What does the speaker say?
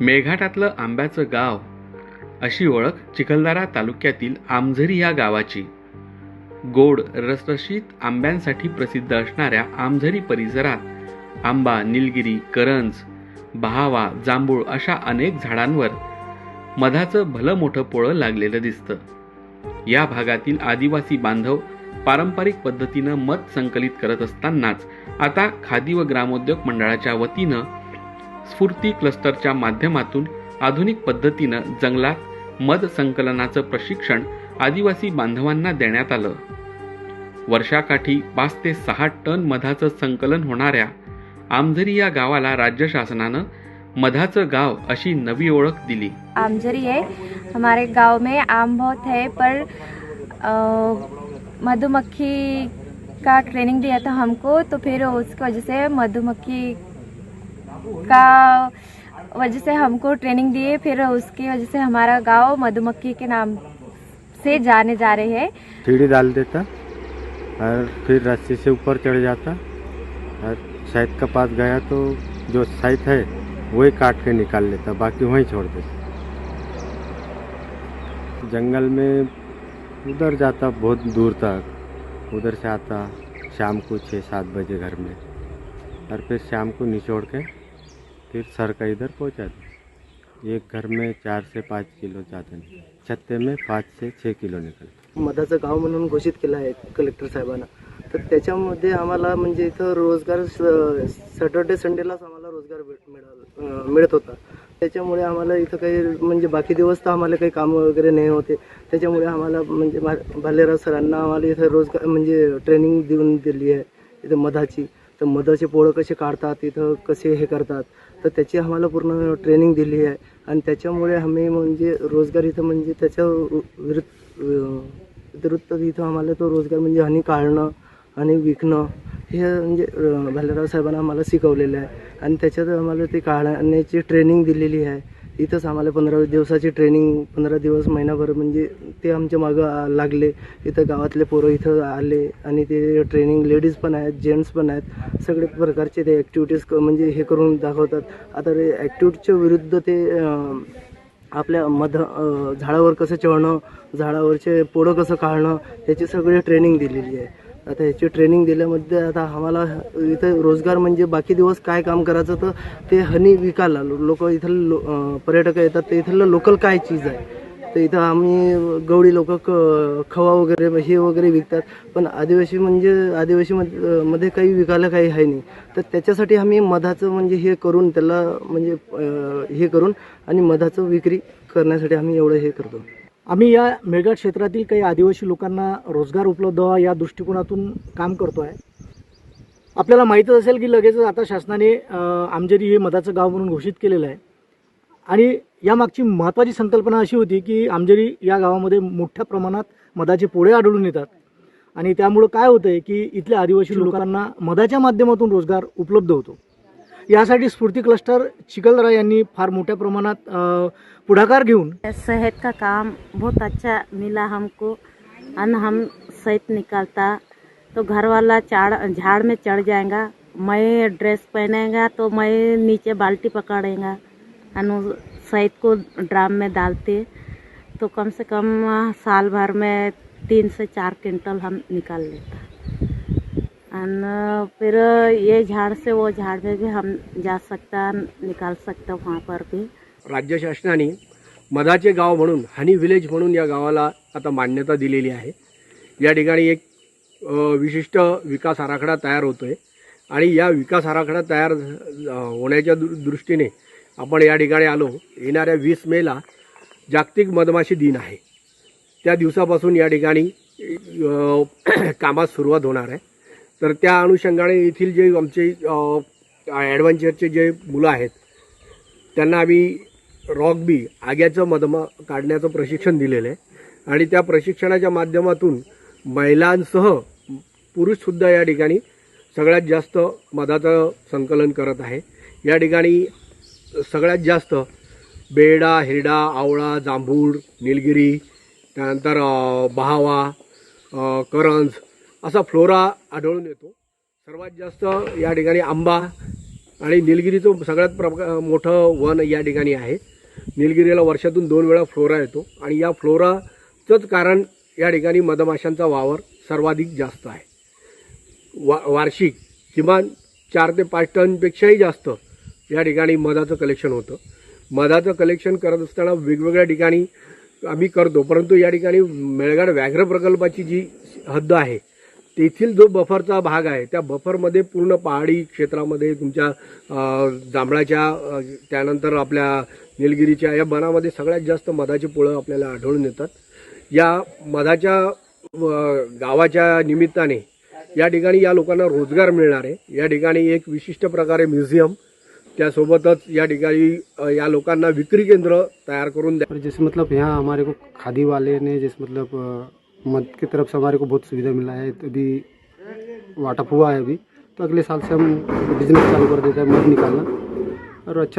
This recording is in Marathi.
मेळघाटातलं आंब्याचं गाव अशी ओळख चिखलदरा तालुक्यातील आमझरी या गावाची. गोड रसरशीत आंब्यांसाठी प्रसिद्ध असणाऱ्या आमझरी परिसरात आंबा निलगिरी करंज बहावा जांभूळ अशा अनेक झाडांवर मधाचं भलं मोठं पोळं लागलेलं दिसतं. या भागातील आदिवासी बांधव पारंपरिक पद्धतीनं मध संकलित करत असतानाच आता खादी व ग्रामोद्योग मंडळाच्या वतीनं स्फूर्ती क्लस्टरच्या माध्यमातून आधुनिक पद्धतीनं जंगलात मध संकलनाचं प्रशिक्षण आदिवासी बांधवांना देण्यात आलं. वर्षाकाठी पाच ते सहा टन मधाचं संकलन होणाऱ्या आमझरी या गावाला राज्य शासनानं मधाचं गाव अशी नवी ओळख दिली. आमझरी है हमारे गांव में आम बहुत है पर मधुमक्खी का ट्रेनिंग दिया था हमको तो फिर उसकी वजह से मधुमक्खी का वजह से हमको ट्रेनिंग दिए, फिर उसकी वजह से हमारा गाँव मधुमक्खी के नाम से जाने जा रहे हैं। सीढ़ी डाल देता और फिर रस्सी से ऊपर चढ़ जाता और शायद के पास गया तो जो साइड है, वही काट के निकाल लेता, बाकी वहीं छोड़ देता। जंगल में उधर जाता, बहुत दूर तक। उधर से आता शाम को छः सात बजे घर में। और फिर शाम को निचोड़ के फिर सर का इधर पहुंचा दें एक घर में चार से पाँच किलो जाता छत्ते में पाँच से छः किलो निकलता मधाचं गाव म्हणून घोषित केलं आहे कलेक्टर साहेबांना. तर त्याच्यामध्ये आम्हाला म्हणजे इथं रोजगार सॅटर्डे संडेलाच आम्हाला रोजगार भेट मिळाला मिळत होता. त्याच्यामुळे आम्हाला इथं काही म्हणजे बाकी दिवस तर आम्हाला काही कामं वगैरे नाही होते. त्याच्यामुळे आम्हाला म्हणजे भा- भालेराव सरांना आम्हाला इथं रोजगार म्हणजे ट्रेनिंग देऊन दिली आहे इथं मधाची. तर मधाचे पोळं कसे काढतात इथं कसे हे करतात तर त्याची आम्हाला पूर्ण ट्रेनिंग दिली आहे. आणि त्याच्यामुळे आम्ही म्हणजे रोजगार इथं म्हणजे त्याच्या विरुद्ध विरुद्ध इथं आम्हाला तो रोजगार म्हणजे हानी काढणं आणि विकणं हे म्हणजे भालेराव साहेबांना आम्हाला शिकवलेलं आहे. आणि त्याच्यात आम्हाला ते काढण्याची ट्रेनिंग दिलेली आहे. इथंच आम्हाला पंधरा दिवसाची ट्रेनिंग पंधरा दिवस महिनाभर म्हणजे ते आमच्या मागं लागले. इथं गावातले पोरं इथं आले आणि ते ट्रेनिंग लेडीज पण आहेत जेंट्स पण आहेत. सगळे प्रकारचे ते ॲक्टिव्हिटीज म्हणजे हे करून दाखवतात. आता ते ॲक्टिव्हिटीच्या विरुद्ध ते आपल्या मध झाडावर कसं चढणं झाडावरचे पोळं कसं काढणं ह्याची सगळी ट्रेनिंग दिलेली आहे. आता ह्याची ट्रेनिंग दिल्यामध्ये आता आम्हाला इथं रोजगार म्हणजे बाकी दिवस काय काम करायचं तर ते हनी विकायला लोक इथं लो पर्यटक येतात ते इथलं लोकल काय चीज आहे? तर इथं आम्ही गवळी लोक क खवा वगैरे हे वगैरे विकतात. पण आदिवासी म्हणजे आदिवासी मध्ये काही विकायला काही आहे नाही. तर त्याच्यासाठी आम्ही मधाचं म्हणजे हे करून त्याला म्हणजे हे करून आणि मधाचं विक्री करण्यासाठी आम्ही एवढं हे करतो. आम्ही या मेळघाट क्षेत्रातील काही आदिवासी लोकांना रोजगार उपलब्ध व्हावा या दृष्टिकोनातून काम करतो आहे आपल्याला माहीतच असेल की लगेचच आता शासनाने आमजेरी हे मधाचं गाव म्हणून घोषित केलेलं आहे. आणि यामागची महत्त्वाची संकल्पना अशी होती की आमजेरी या गावामध्ये मोठ्या प्रमाणात मधाचे पोळे आढळून येतात. आणि त्यामुळं काय होतं आहे की इथल्या आदिवासी लोकांना मधाच्या माध्यमातून रोजगार उपलब्ध होतो. यासाठी स्फूर्ती क्लस्टर चिखलदरा यांनी फार मोठ्या प्रमाणात अं, पुढाकार घेऊन शहद का काम बहुत अच्छा मिला हमको. अन हम शहद निकालता. तो घर वाला चाड़ झाड़ में चढ़ जाएगा. मैं ड्रेस पहनेगा तो मैं नीचे बाल्टी पकड़ेगा. अनु शहद को ड्राम में डालते. तो कम से कम साल भर में तीन से चार क्विंटल हम निकाल लेता। अन uh, फिर uh, ये झाड़ से वो झाड़ में भी हम जा सकता निकाल सकता वहाँ पर भी। राज्य शासनाने मधाचे गाव म्हणून हनी विलेज म्हणून या गावाला आता मान्यता दिलेली आहे. या ठिकाणी एक uh, विशिष्ट विकास आराखडा तयार होतो आहे आणि या विकास आराखडा तयार होण्याच्या दृ दृष्टीने आपण या ठिकाणी आलो. येणाऱ्या वीस मेला जागतिक मधमाशी दिन आहे. त्या दिवसापासून या ठिकाणी कामास सुरुवात होणार आहे. तर त्या अनुषंगाने येथील जे आमचे ॲडव्हेंचरचे जे मुलं आहेत त्यांना आम्ही रॉक बी आग्याचं मधमा काढण्याचं प्रशिक्षण दिलेलं आहे. आणि त्या प्रशिक्षणाच्या माध्यमातून महिलांसह पुरुषसुद्धा या ठिकाणी सगळ्यात जास्त मधाचं संकलन करत आहे. या ठिकाणी सगळ्यात जास्त बेडा हिरडा आवळा जांभूळ निलगिरी त्यानंतर बहावा करंज असा फ्लोरा आढळून येतो. सर्वात जास्त या ठिकाणी आंबा आणि निलगिरीचं सगळ्यात प्रका मोठं वन या ठिकाणी आहे. निलगिरीला वर्षातून दोन वेळा फ्लोरा येतो आणि या फ्लोराचंच कारण या ठिकाणी मधमाशांचा वावर सर्वाधिक जास्त आहे. वा वार्षिक किमान चार ते पाच टनपेक्षाही जास्त या ठिकाणी मधाचं कलेक्शन होतं. मधाचं कलेक्शन करत असताना वेगवेगळ्या ठिकाणी आम्ही करतो परंतु या ठिकाणी मेळघाट व्याघ्र प्रकल्पाची जी हद्द आहे तेथील जो बफरचा भाग आहे त्या बफरमध्ये पूर्ण पहाडी क्षेत्रामध्ये तुमच्या जांभळाच्या त्यानंतर आपल्या निलगिरीच्या या बनामध्ये सगळ्यात जास्त मधाची पोळं आपल्याला आढळून येतात. या मधाच्या गावाच्या निमित्ताने या ठिकाणी या लोकांना रोजगार मिळणार आहे. या ठिकाणी एक विशिष्ट प्रकारे म्युझियम त्यासोबतच या ठिकाणी या लोकांना विक्री केंद्र तयार करून द्या. जसं जैसे मतलब यहाँ हमारे को खादी वाले ने जैसे मतलब मद की तरफ से हमारे को बहुत सुविधा मिला है। तो अभी वाटअप हुआ है अभी। तो अगले साल से हम बिजनेस चालू कर देते हैं मध निकालना। और अच्छा